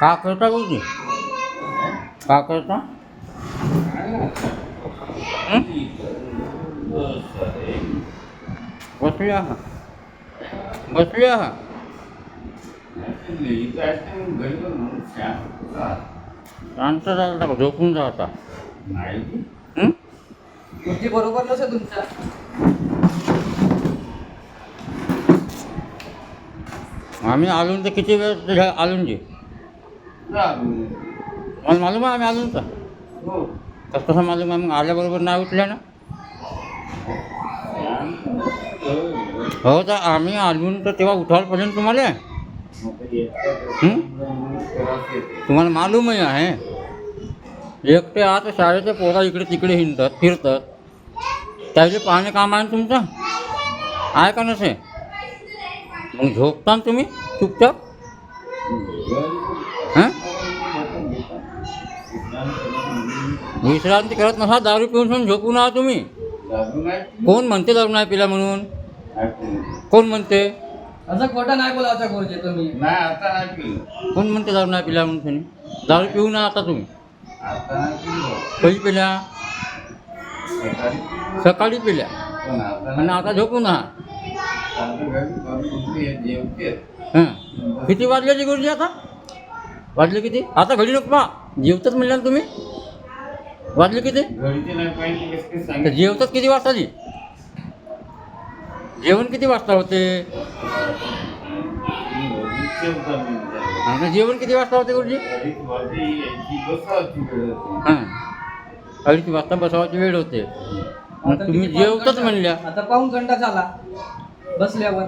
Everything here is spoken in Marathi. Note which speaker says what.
Speaker 1: का करता तुम्ही का करता? बसूया हा बसूया हा शांत झाला झोपून जाता
Speaker 2: नाही. बरोबर नसेल तुमचा.
Speaker 1: आम्ही आलो तर किती वेळ तुझ्या आलून जे. मला मालूम आहे आम्ही आलो तर कसं कसं मालूम आहे मग आल्याबरोबर नाही उठल्या ना. हो तर आम्ही आलून तर तेव्हा उठायपर्यंत तुम्हाला. हं? तुम्हाला मालूमही आहे. एकटे आहात शाळेचे पोरा इकडे तिकडे हिंडतात फिरतात. त्याचे पाहणे काम आहे ना तुमचं? आहे का नसे? मग झोपता ना तुम्ही चुपचाप. हां? विश्रांती करत नसा दारू पिऊन पण झोपून आहात तुम्ही. कोण म्हणते दारू नाही पिला म्हणून? कोण म्हणते?
Speaker 2: असं खोटं नाही बोलायचं गुरुजी तुम्ही
Speaker 3: नाही आता नाही पिलो.
Speaker 1: कोण म्हणते दारू नाही पिला म्हणून तुम्ही? दारू पिऊ ना आता तुम्ही.
Speaker 3: आता
Speaker 1: कधी पिल्या
Speaker 3: सकाळी पिलो?
Speaker 1: सकाळी. पिल्या.
Speaker 3: आता
Speaker 1: आणि
Speaker 3: नाही
Speaker 1: आता झोपून आहात हां किती वाजले गुरुजी आता? वाजले किती? आता घडी नको पहा. जेवतात म्हणल्या ना तुम्ही? वाजले किती? तर जेवतात किती वाजता जी जेवण किती वाजता होते? जेवण किती वाजता होते गुरुजी? हां. अडीच वाजता बसावाची वेळ होते. मग तुम्ही जेवताच म्हणल्या.
Speaker 2: आता पाऊन घंटा झाला. बसल्यावर.